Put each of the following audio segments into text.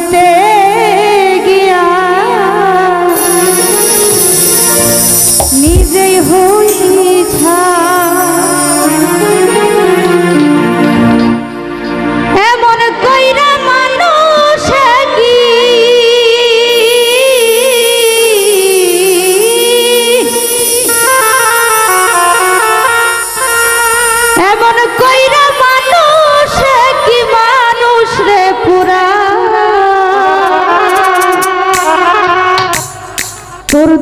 quité.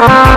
Bye.